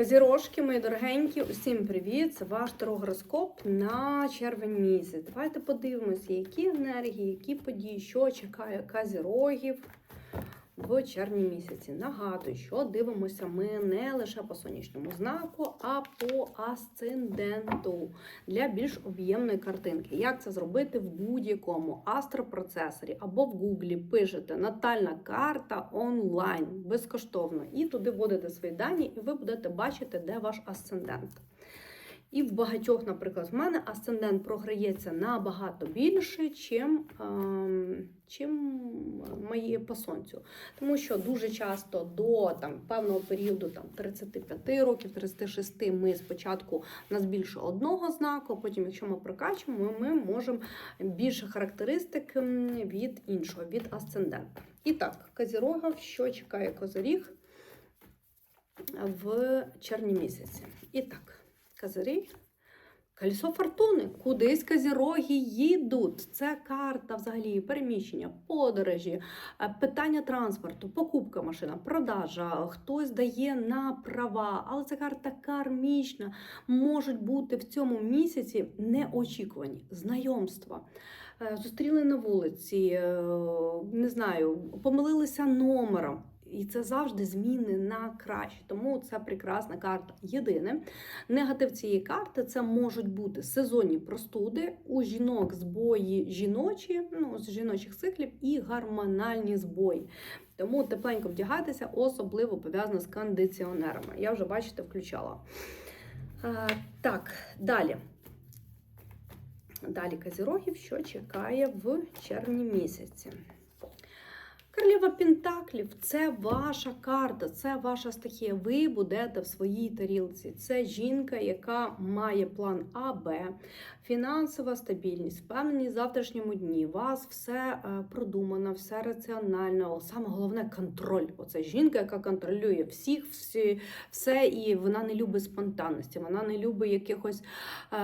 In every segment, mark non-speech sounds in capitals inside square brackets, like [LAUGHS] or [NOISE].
Казірошки, мої дорогенькі, усім привіт! Це ваш трогороскоп на червень місяць. Давайте подивимося, які енергії, які події, що чекає казірогів в червні місяці. Нагадую, що дивимося ми не лише по сонячному знаку, а по асценденту для більш об'ємної картинки. Як це зробити в будь-якому астропроцесорі або в Гуглі пишете натальна карта онлайн безкоштовно, і туди вводите свої дані, і ви будете бачити, де ваш асцендент. І в багатьох, наприклад, в мене асцендент програється набагато більше, чим, ем, чим мої по сонцю. Тому що дуже часто до там, певного періоду там, 35 років, 36 ми спочатку у нас більше одного знаку, потім, якщо ми прокачуємо, ми можемо більше характеристик від іншого, від асцендента. І так, Казірога, що чекає козиріг в червні місяці. І так. Козирі. Колесо фортуни. Кудись козіроги їдуть. Це карта взагалі переміщення, подорожі, е, питання транспорту, покупка машина, продажа, хтось дає на права, але це карта кармічна. Можуть бути в цьому місяці неочікувані знайомства. Е, Зустріли на вулиці, е, не знаю, помилилися номером. І це завжди зміни на краще. Тому це прекрасна карта. Єдине, негатив цієї карти це можуть бути сезонні простуди у жінок збої жіночі, ну з жіночих циклів і гормональні збої. Тому тепленько вдягатися особливо пов'язано з кондиціонерами. Я вже, бачите, включала. А, так, далі. Далі Казірогів, що чекає в червні місяці. Королева Пентаклів це ваша карта, це ваша стихія. Ви будете в своїй тарілці. Це жінка, яка має план А, Б, фінансова стабільність, впевненість в завтрашньому дні. У вас все е, продумано, все раціонально. Саме головне контроль. Оце жінка, яка контролює всіх, всі, все, і вона не любить спонтанності, вона не любить якихось е,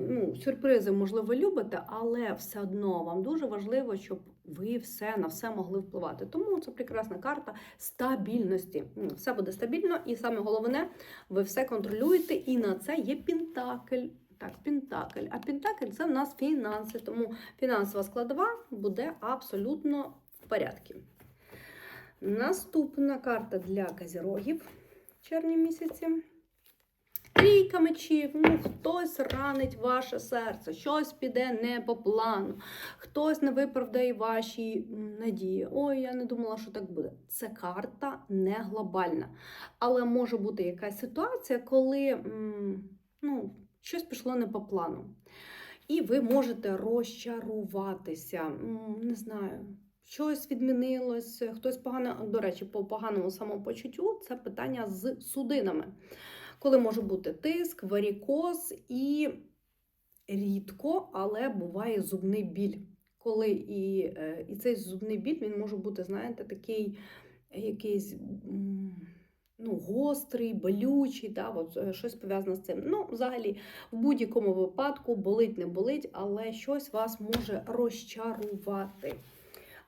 ну, сюрпризи, можливо, любите, але все одно вам дуже важливо, щоб ви все на все могли впливати. Тому це прекрасна карта стабільності. Все буде стабільно, і саме головне, ви все контролюєте, і на це є Пентакль. Так, Пентакль. А Пентакль це в нас фінанси, тому фінансова складова буде абсолютно в порядку. Наступна карта для казірогів в червні місяці. Трійка мечів, ну хтось ранить ваше серце, щось піде не по плану, хтось не виправдає ваші надії. Ой, я не думала, що так буде. Це карта не глобальна. Але може бути якась ситуація, коли ну, щось пішло не по плану. І ви можете розчаруватися. Не знаю. Щось відмінилось, хтось погано, до речі, по поганому самопочуттю це питання з судинами коли може бути тиск, варікоз і рідко, але буває зубний біль. Коли і, е, і цей зубний біль він може бути, знаєте, такий якийсь ну, гострий, болючий, да, от, е, щось пов'язане з цим. Ну, взагалі, в будь-якому випадку болить, не болить, але щось вас може розчарувати.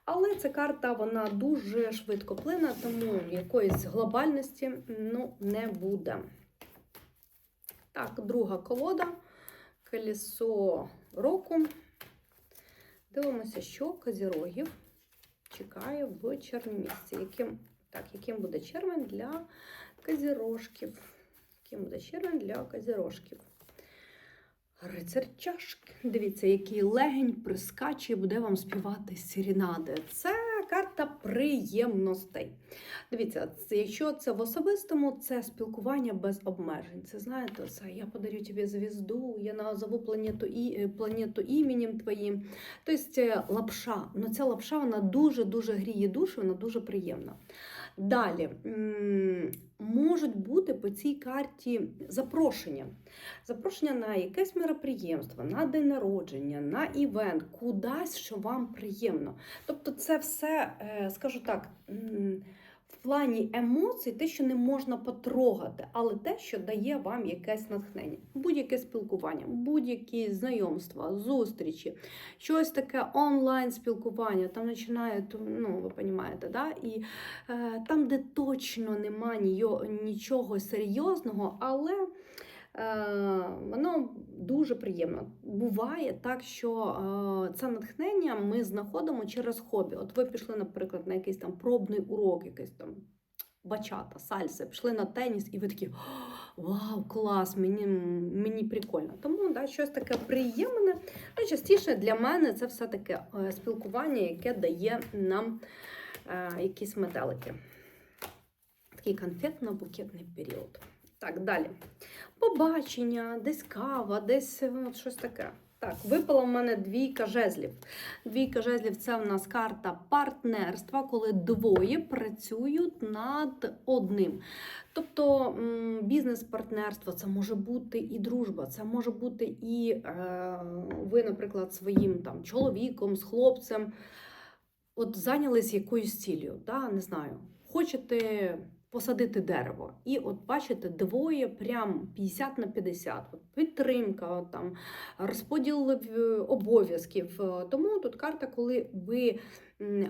Але ця карта вона дуже швидко плине, тому якоїсь глобальності ну, не буде. Так, друга колода, колесо року. Дивимося, що Козірогів чекає в червні місяці. Яким, так, яким буде червень для Козірожків? Яким буде червень для Козірожків? Рицар чашки. Дивіться, який легень прискаче буде вам співати сірінади. Це карта приємностей. Дивіться, якщо це в особистому, це спілкування без обмежень. Це знаєте, це я подарю тобі звізду, я назову планету і планету іменем твоїм. Тобто лапша. Ну ця лапша вона дуже-дуже гріє душу, вона дуже приємна. Далі можуть бути по цій карті запрошення. Запрошення на якесь мероприємство, на день народження, на івент, кудись, що вам приємно. Тобто, це все, е, скажу так, плані емоцій те, що не можна потрогати, але те, що дає вам якесь натхнення, будь-яке спілкування, будь-які знайомства, зустрічі, щось таке онлайн спілкування, там починає, ну ви розумієте, да? і е, там, де точно нема нічого серйозного, але воно дуже приємно. Буває так, що е, це натхнення ми знаходимо через хобі. От ви пішли, наприклад, на якийсь там пробний урок, якийсь там бачата, сальса, пішли на теніс, і ви такі вау, клас, мені, мені прикольно. Тому да, щось таке приємне. Ну, частіше для мене це все таке е, спілкування, яке дає нам е, якісь метелики. Такий конфетно-букетний період. Так, далі. Побачення, десь кава, десь е, от щось таке. Так, випала в мене двійка жезлів. Двійка жезлів це в нас карта партнерства, коли двоє працюють над одним. Тобто бізнес-партнерство це може бути і дружба, це може бути і е, ви, наприклад, своїм там чоловіком, з хлопцем. От зайнялись якоюсь ціллю, да, не знаю, хочете посадити дерево. І от бачите, двоє прям 50 на 50. От підтримка, от там розподіл е, обов'язків. Е, Тому тут карта, коли ви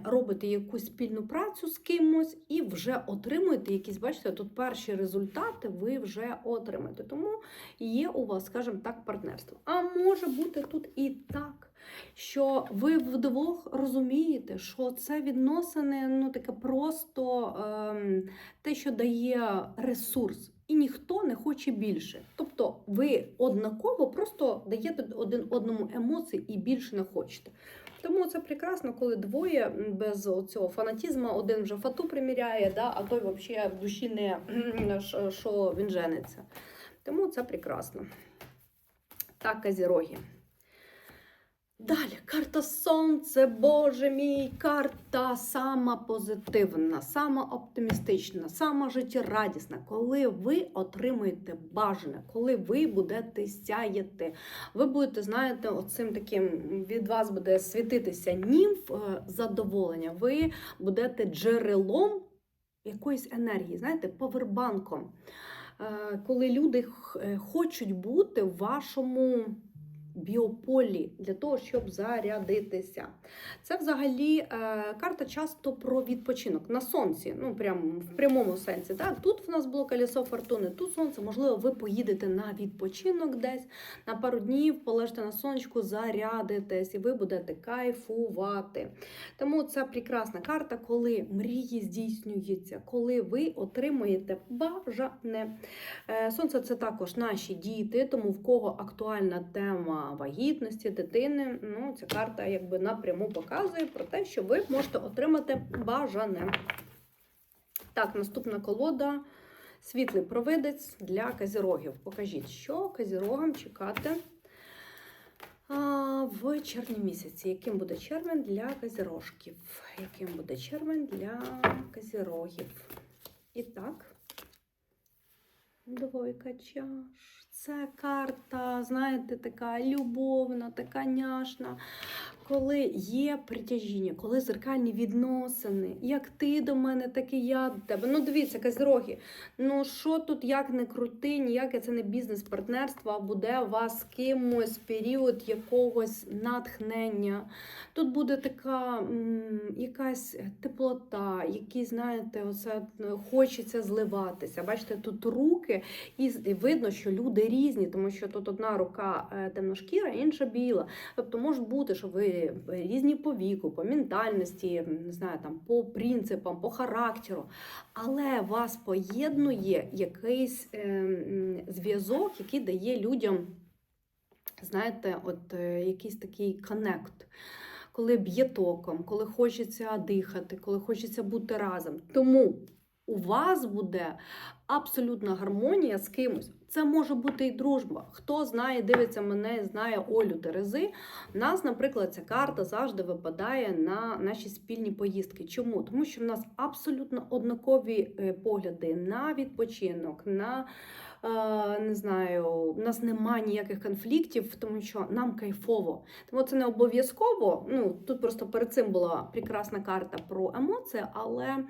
робите якусь спільну працю з кимось і вже отримуєте якісь, бачите, тут перші результати ви вже отримаєте. Тому є у вас, скажімо так, партнерство. А може бути тут і так що ви вдвох розумієте, що це відносини ну таке просто ем, те, що дає ресурс, і ніхто не хоче більше. Тобто ви однаково просто даєте один одному емоції і більше не хочете. Тому це прекрасно, коли двоє без цього фанатізму, один вже фату приміряє, да, а той взагалі в душі не що- він жениться. Тому це прекрасно. Так, казіроги. Далі, карта Сонце, Боже мій, карта сама позитивна, сама оптимістична, сама життєрадісна, коли ви отримуєте бажане, коли ви будете сяяти. Ви будете, знаєте, оцим таким від вас буде світитися німф е, задоволення. Ви будете джерелом якоїсь енергії, знаєте, повербанком. Е, Коли люди е, хочуть бути в вашому біополі для того, щоб зарядитися. Це взагалі е, карта часто про відпочинок на сонці, ну прям в прямому сенсі. Так? Тут в нас було колесо фортуни, тут сонце. Можливо, ви поїдете на відпочинок десь на пару днів, полежите на сонечку, зарядитесь, і ви будете кайфувати. Тому це прекрасна карта, коли мрії здійснюються, коли ви отримуєте бажане. Е, Сонце це також наші діти, тому в кого актуальна тема вагітності, дитини. Ну, ця карта якби напряму показує про те, що ви можете отримати бажане. Так, наступна колода. Світлий провидець для казірогів. Покажіть, що казірогам чекати в червні місяці. Яким буде червень для казірожків? Яким буде червень для казірогів? І так. Двойка чаш. Це карта, знаєте, така любовна, така няшна. Коли є притяжіння, коли зеркальні відносини, як ти до мене, так і я до тебе. Ну, дивіться, казроги. Ну що тут як не крути, ніяке це не бізнес-партнерство, а буде у вас кимось період якогось натхнення. Тут буде така м, якась теплота, які, знаєте, оце е, хочеться зливатися. Бачите, тут руки, і видно, що люди різні, тому що тут одна рука е, темношкіра, інша біла. Тобто може бути, що ви різні по віку, по ментальності, не знаю, там по принципам, по характеру, але вас поєднує якийсь е, зв'язок, який дає людям, знаєте, от е, якийсь такий коннект. Коли б'є током, коли хочеться дихати, коли хочеться бути разом. Тому у вас буде абсолютна гармонія з кимось. Це може бути і дружба. Хто знає, дивиться мене, знає Олю Терези. У нас, наприклад, ця карта завжди випадає на наші спільні поїздки. Чому? Тому що в нас абсолютно однакові е, погляди на відпочинок, на е, не знаю, у нас немає ніяких конфліктів, тому що нам кайфово. Тому це не обов'язково. Ну тут просто перед цим була прекрасна карта про емоції, але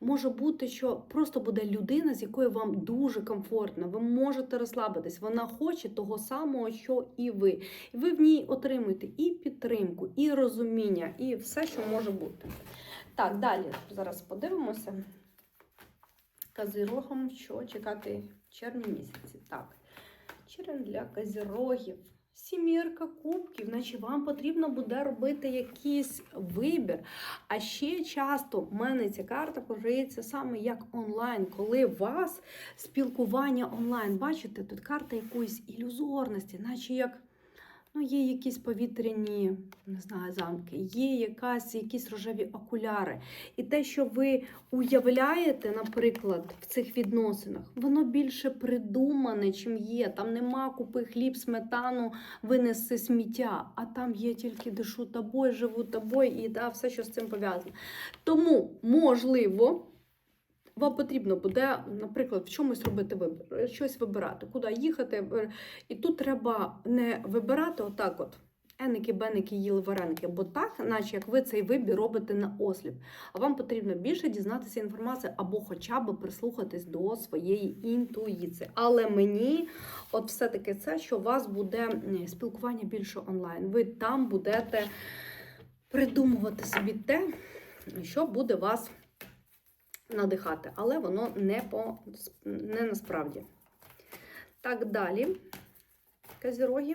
Може бути, що просто буде людина, з якою вам дуже комфортно, ви можете розслабитись. Вона хоче того самого, що і ви. І ви в ній отримуєте і підтримку, і розуміння, і все, що може бути. Так, далі зараз подивимося. Казирогам, що чекати в червні місяці. Так, червень для казірогів. Сімірка кубків, значить вам потрібно буде робити якийсь вибір. А ще часто в мене ця карта пожиється саме як онлайн, коли вас спілкування онлайн. Бачите, тут карта якоїсь ілюзорності, наче як ну, є якісь повітряні не знаю, замки, є якась, якісь рожеві окуляри. І те, що ви уявляєте, наприклад, в цих відносинах, воно більше придумане, чим є. Там нема купи хліб, сметану, винеси сміття, а там є тільки дишу тобою, живу тобою і да, все, що з цим пов'язано. Тому, можливо, вам потрібно буде, наприклад, в чомусь робити вибір, щось вибирати, куди їхати. е, І тут треба не вибирати отак от. Еники, беники, їли вареники, бо так, наче як ви цей вибір робите на осліп. А вам потрібно більше дізнатися інформацію або хоча б прислухатись до своєї інтуїції. Але мені, от все-таки це, що у вас буде спілкування більше онлайн. Ви там будете придумувати собі те, що буде вас надихати, але воно не, по, не насправді. Так, далі. Казіроги.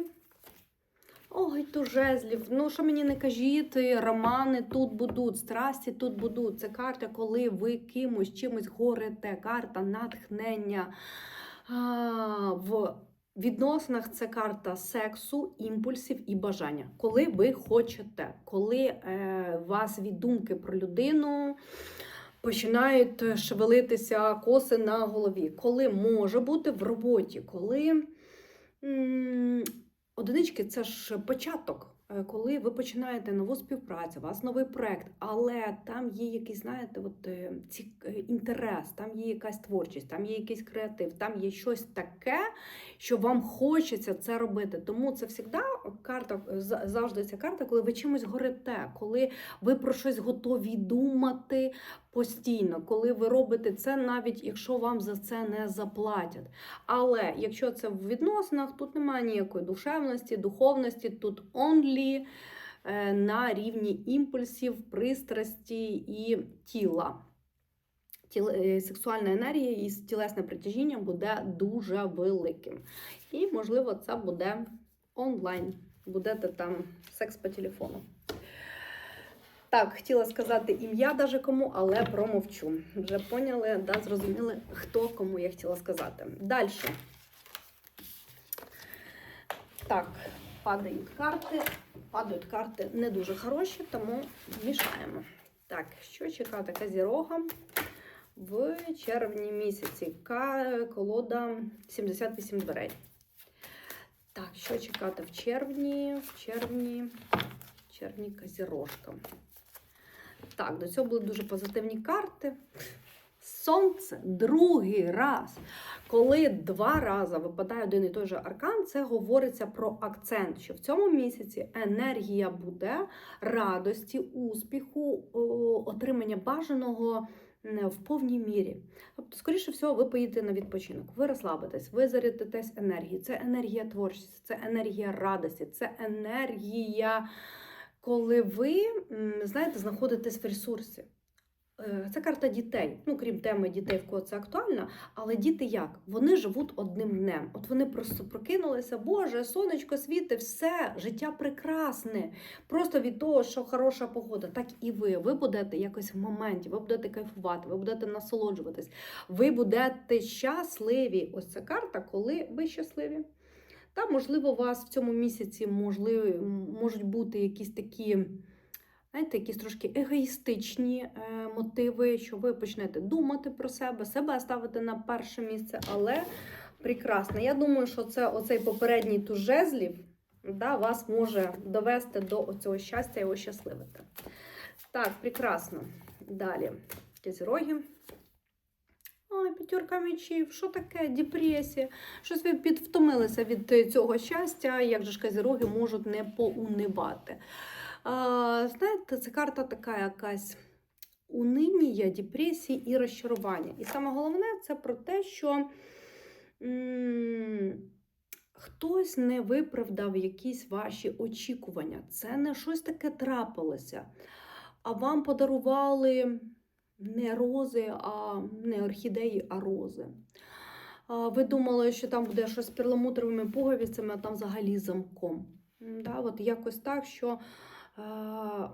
Ой, ту жезлів. Ну, що мені не кажіть, романи тут будуть, страсті тут будуть. Це карта, коли ви кимось чимось горите, карта натхнення. А, в відносинах це карта сексу, імпульсів і бажання. Коли ви хочете, коли е, вас від думки про людину починають шевелитися коси на голові, коли може бути в роботі, коли одинички це ж початок. е, Коли ви починаєте нову співпрацю, у вас новий проект, але там є якийсь, знаєте, от е, ці, е, інтерес, там є якась творчість, там є якийсь креатив, там є щось таке, що вам хочеться це робити. Тому це завжди карта, завжди ця карта, коли ви чимось горите, коли ви про щось готові думати постійно, коли ви робите це, навіть якщо вам за це не заплатять. Але якщо це в відносинах, тут немає ніякої душевності, духовності, тут only е, на рівні імпульсів, пристрасті і тіла. Е, сексуальна енергія і тілесне притяжіння буде дуже великим. І, можливо, це буде онлайн. Будете там секс по телефону. Так, хотіла сказати ім'я даже кому, але промовчу. Вже поняли, да, зрозуміли, хто кому я хотіла сказати. Далі. Так, падають карти. Падають карти не дуже хороші, тому мішаємо. Так, що чекати Казірога в червні місяці? Колода 78 дверей. Що чекати в червні? В червні, в червні Казірожка. Так, до цього були дуже позитивні карти. Сонце другий раз. Коли два рази випадає один і той же аркан, це говориться про акцент, що в цьому місяці енергія буде радості, успіху, отримання бажаного м, в повній мірі. Тобто, скоріше всього, ви поїдете на відпочинок, ви розслабитесь, ви зарядитесь енергією. Це енергія творчості, це енергія радості, це енергія, коли ви, знаєте, знаходитесь в ресурсі. Е, Це карта дітей. Ну, крім теми дітей, в кого це актуально. Але діти як? Вони живуть одним днем. От вони просто прокинулися, Боже, сонечко світе, все, життя прекрасне. Просто від того, що хороша погода, так і ви. Ви будете якось в моменті, ви будете кайфувати, ви будете насолоджуватись, ви будете щасливі. Ось ця карта, коли ви щасливі. Та, можливо, у вас в цьому місяці можливі, можуть бути якісь такі знаєте, якісь трошки егоїстичні е, мотиви, що ви почнете думати про себе, себе ставити на перше місце, але прекрасно. Я думаю, що це оцей попередній туз жезлів да, вас може довести до цього щастя і ощасливити. Так, прекрасно. Далі. Козіроги. Ой, п'ятерка мечів, що таке? Депресія. Щось ви підвтомилися від е, цього щастя, як же ж козіроги можуть не поунивати. Знаєте, це карта така якась униння, депресії і розчарування. І саме головне це про те, що хтось не виправдав якісь ваші очікування. Це не щось таке трапилося. А вам подарували не рози, а не орхідеї, а рози. Ви думали, що там буде щось з перламутровими пуговицями, а там взагалі замком. Да, от якось так, що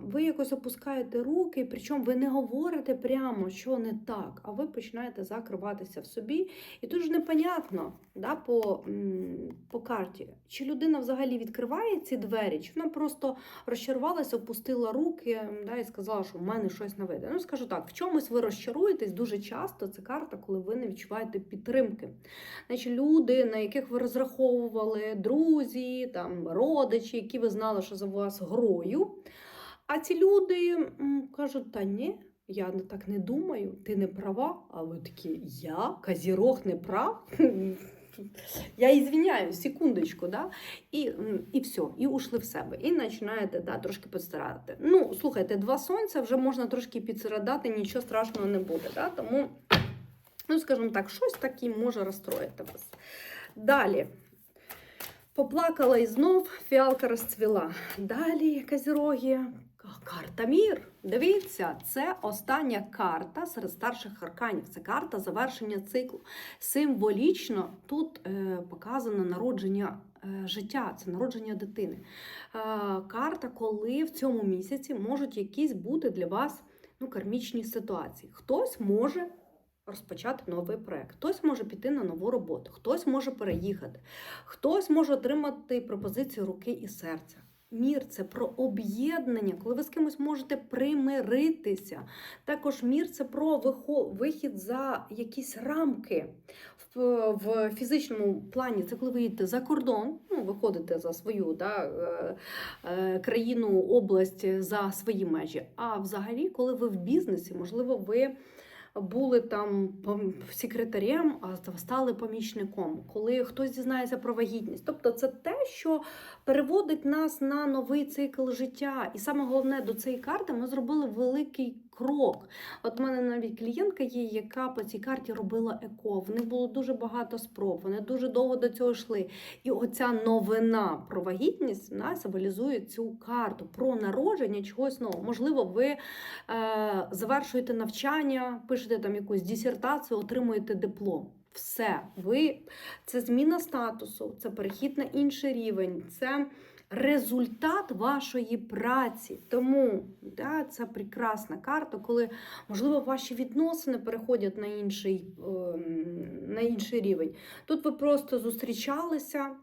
ви якось опускаєте руки, причому ви не говорите прямо, що не так, а ви починаєте закриватися в собі. І тут ж непонятно да, по, по карті, чи людина взагалі відкриває ці двері, чи вона просто розчарувалася, опустила руки да, і сказала, що в мене щось не вийде. Ну, скажу так, в чомусь ви розчаруєтесь дуже часто. Це карта, коли ви не відчуваєте підтримки. Значить, люди, на яких ви розраховували, друзі, там, родичі, які ви знали, що за вас грою. А ці люди кажуть, та ні. Я так не думаю, ти не права. А ви такі, я, Казірог, не прав. [LAUGHS] Я ізвиняюсь, секундочку, да? І, і все, і ушли в себе. І починаєте да, трошки підстрадати. Ну, слухайте, два сонця вже можна трошки підстрадати, нічого страшного не буде. Да? Тому, ну, скажімо так, щось таке може розстроїти вас. Далі. Поплакала і знов фіалка розцвіла. Далі козіроги. Карта Мір. Дивіться, це остання карта серед старших арканів. Це карта завершення циклу. Символічно тут е, показано народження е, життя, це народження дитини. Е, карта, коли в цьому місяці можуть якісь бути для вас ну, кармічні ситуації. Хтось може розпочати новий проект, хтось може піти на нову роботу, хтось може переїхати, хтось може отримати пропозицію руки і серця. Мір це про об'єднання, коли ви з кимось можете примиритися. Також мір це про вихід за якісь рамки. В, фізичному плані це коли ви їдете за кордон, ну, виходите за свою да, е, е, країну, область, за свої межі. А взагалі, коли ви в бізнесі, можливо, ви були там секретарем, а стали помічником, коли хтось дізнається про вагітність. Тобто це те, що переводить нас на новий цикл життя. І саме головне до цієї карти ми зробили великий крок. От у мене навіть клієнтка є, яка по цій карті робила еко. В них було дуже багато спроб, вони дуже довго до цього йшли. І оця новина про вагітність вона символізує цю карту про народження чогось нового. Можливо, ви е, завершуєте навчання, пишете там якусь дисертацію, отримуєте диплом. Все, ви це зміна статусу, це перехід на інший рівень, це результат вашої праці. Тому да, це прекрасна карта, коли можливо ваші відносини переходять на інший, ем, на інший рівень. Тут ви просто зустрічалися.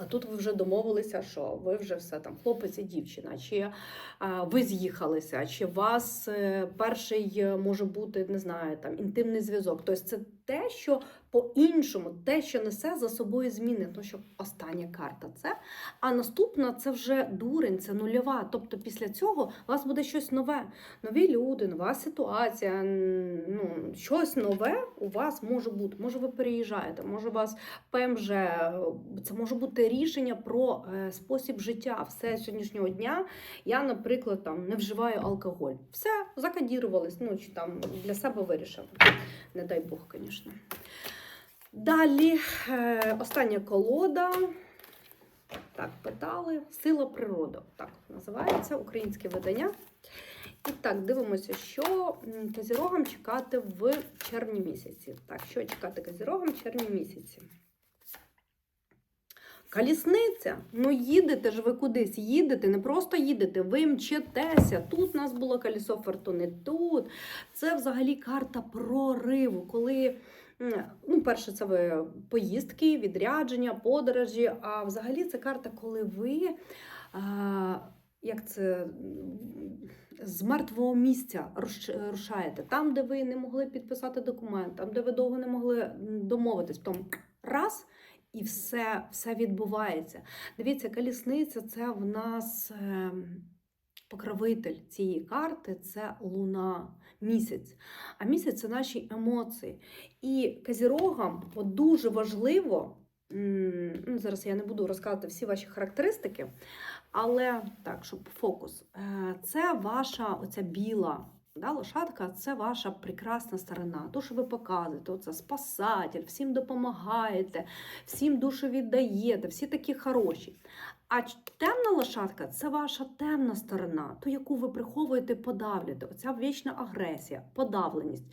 А тут ви вже домовилися, що ви вже все там, хлопець і дівчина, чи а, ви з'їхалися, чи у вас е, перший е, може бути, не знаю, там інтимний зв'язок. Тобто це те, що по-іншому, те, що несе за собою зміни. Ну, що остання карта це. А наступна це вже дурень, це нульова. Тобто після цього у вас буде щось нове. Нові люди, нова ситуація, ну, щось нове у вас може бути. Може, ви переїжджаєте, може, у вас ПМЖ, це може бути рішення про е, спосіб життя. Все сьогоднішнього дня я, наприклад, там не вживаю алкоголь. Все, закодірувались, ну чи там для себе вирішили. Не дай Бог, звісно. Далі е, остання колода. Так, питали. Сила природа. Так називається українське видання. І так, дивимося, що козірогам чекати в червні місяці. Так, що чекати козірогам в червні місяці? Колісниця. Ну, їдете ж ви кудись, їдете, не просто їдете, ви мчетеся. Тут у нас було колесо фортуни, тут. Це взагалі карта прориву, коли. Ну, перше, це ви поїздки, відрядження, подорожі. А взагалі це карта, коли ви а, як це з мертвого місця руш- рушаєте. Там, де ви не могли підписати документ, там, де ви довго не могли домовитись, потім раз. І все, все відбувається. Дивіться, колісниця це в нас ем, покровитель цієї карти це луна, місяць. А місяць це наші емоції. І казірогам от дуже важливо. Ну, зараз я не буду розказувати всі ваші характеристики, але так, щоб фокус. Е, Це ваша оця біла Да, лошадка це ваша прекрасна сторона. То, що ви показуєте, оце спасатель, всім допомагаєте, всім душу віддаєте, всі такі хороші. А темна лошадка це ваша темна сторона, ту, яку ви приховуєте, подавлюєте. Оця вічна агресія, подавленість,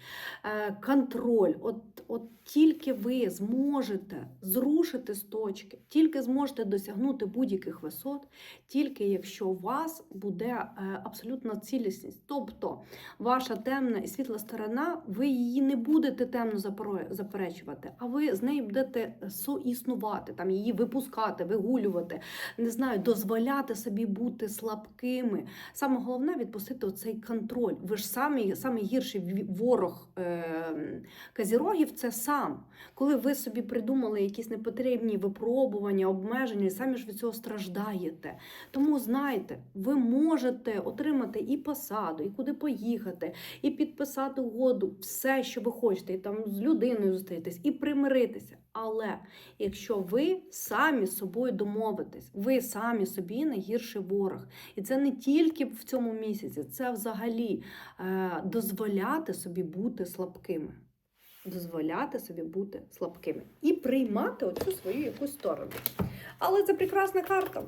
е, контроль. От, от тільки ви зможете зрушити з точки, тільки зможете досягнути будь-яких висот, тільки якщо у вас буде е, абсолютна цілісність. Тобто ваша темна і світла сторона, ви її не будете темно заперечувати, а ви з нею будете соіснувати, там її випускати, вигулювати, не знаю, дозволяти собі бути слабкими. Саме головне відпустити оцей контроль. Ви ж самі, самий гірший ворог е, казірогів це сам. Коли ви собі придумали якісь непотрібні випробування, обмеження, і самі ж від цього страждаєте. Тому знайте, ви можете отримати і посаду, і куди поїхати, і підписати угоду, все, що ви хочете, і там з людиною зустрітись, і примиритися. Але якщо ви самі з собою домовитесь, ви самі собі найгірший ворог. І це не тільки в цьому місяці, це взагалі е, дозволяти собі бути слабкими. Дозволяти собі бути слабкими і приймати оцю свою якусь сторону. Але це прекрасна карта.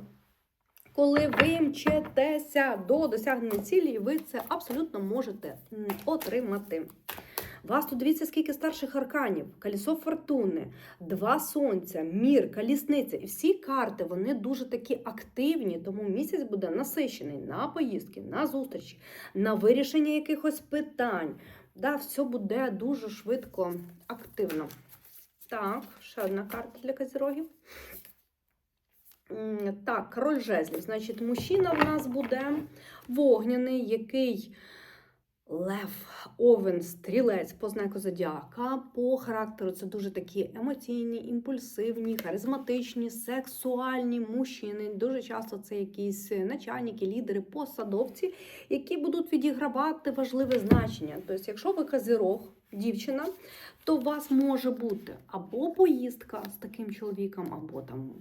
Коли ви мчетеся до досягнення цілі, ви це абсолютно можете отримати. Вас тут дивіться, скільки старших арканів, колесо фортуни, два сонця, мір, колісниця. І всі карти вони дуже такі активні, тому місяць буде насичений на поїздки, на зустрічі, на вирішення якихось питань. Да, все буде дуже швидко активно. Так, ще одна карта для козірогів. Так, король жезлів. Значить, мужчина в нас буде вогняний, який лев, овен, стрілець по знаку зодіака. По характеру це дуже такі емоційні, імпульсивні, харизматичні, сексуальні мужчини. Дуже часто це якісь начальники, лідери, посадовці, які будуть відігравати важливе значення. Тобто, якщо ви казирог, дівчина, то у вас може бути або поїздка з таким чоловіком, або там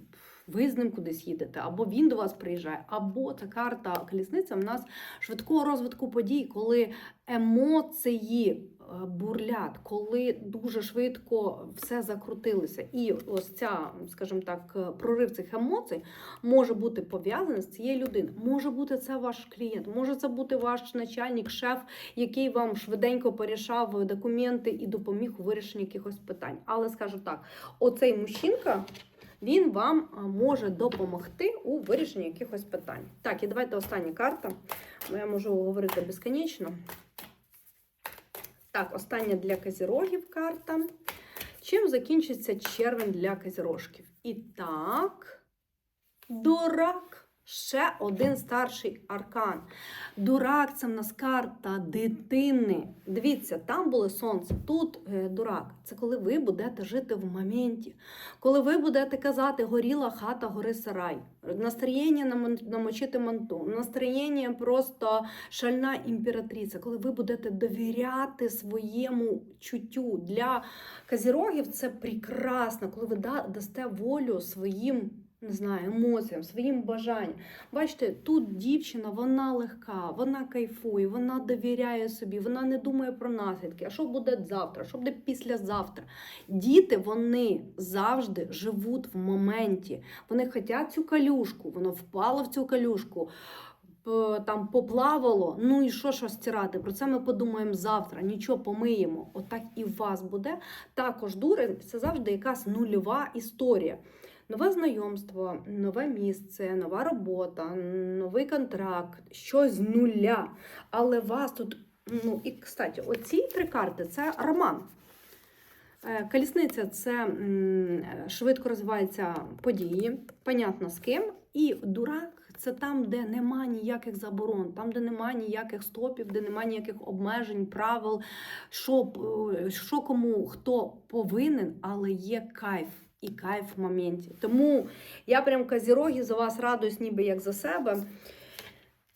ви з ним кудись їдете, або він до вас приїжджає, або ця карта колісниця в нас швидкого розвитку подій, коли емоції е, бурлять, коли дуже швидко все закрутилося. І ось ця, скажімо так, е, прорив цих емоцій може бути пов'язаний з цією людиною. Може бути це ваш клієнт, може це бути ваш начальник, шеф, який вам швиденько порішав документи і допоміг у вирішенні якихось питань. Але скажу так, оцей мужчинка. Він вам може допомогти у вирішенні якихось питань. Так, і давайте остання карта. Я можу говорити безконечно. Так, остання для козірогів карта. Чим закінчиться червень для козірожків? І так, дурак. Ще один старший аркан. Дурак це в нас карта дитини. Дивіться, там було сонце, тут е, дурак. Це коли ви будете жити в моменті. Коли ви будете казати горіла хата, гори сарай, настроєння намочити манту, настроєння просто шальна імператриця, коли ви будете довіряти своєму чуттю. Для казірогів це прекрасно, коли ви дасте волю своїм. Не знаю, емоціям, своїм бажанням. Бачите, тут дівчина, вона легка, вона кайфує, вона довіряє собі, вона не думає про наслідки. А що буде завтра, що буде післязавтра? Діти вони завжди живуть в моменті. Вони хочуть цю калюшку, воно впало в цю калюшку. Там поплавало, ну і що що стирати? Про це ми подумаємо завтра. Нічого помиємо. Отак і у вас буде. Також дурень це завжди якась нульова історія. Нове знайомство, нове місце, нова робота, новий контракт, щось з нуля. Але вас тут, ну і кстати, оці три карти це роман. Е, Колісниця це швидко розвиваються події, понятно з ким. І дурак це там, де нема ніяких заборон, там, де нема ніяких стопів, де нема ніяких обмежень, правил, що, що кому хто повинен, але є кайф. І кайф в моменті. Тому я прям казіроги за вас радуюсь, ніби як за себе.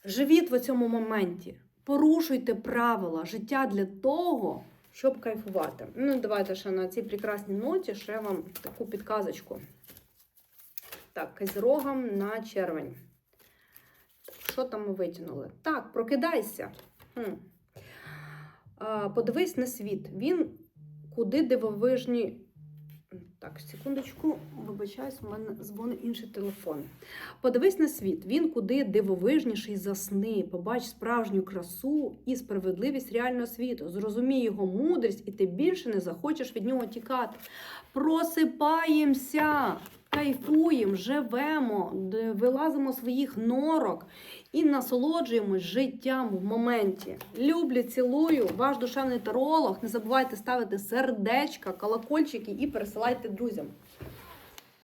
Живіть в цьому моменті. Порушуйте правила життя для того, щоб кайфувати. Ну, давайте ще на цій прекрасній ноті ще вам таку підказочку. Так, козірогам на червень. Що там ми витягнули? Так, прокидайся. Хм. А, Подивись на світ. Він куди дивовижні. Так, секундочку, вибачаюсь, у мене дзвонить інший телефон. Подивись на світ. Він куди дивовижніший за сни. Побач справжню красу і справедливість реального світу. Зрозумій його мудрість, і ти більше не захочеш від нього тікати. Просипаємося, кайфуємо, живемо, вилазимо своїх норок і насолоджуємось життям в моменті. Люблю, цілую, ваш душевний таролог. Не забувайте ставити сердечка, колокольчики і пересилайте друзям.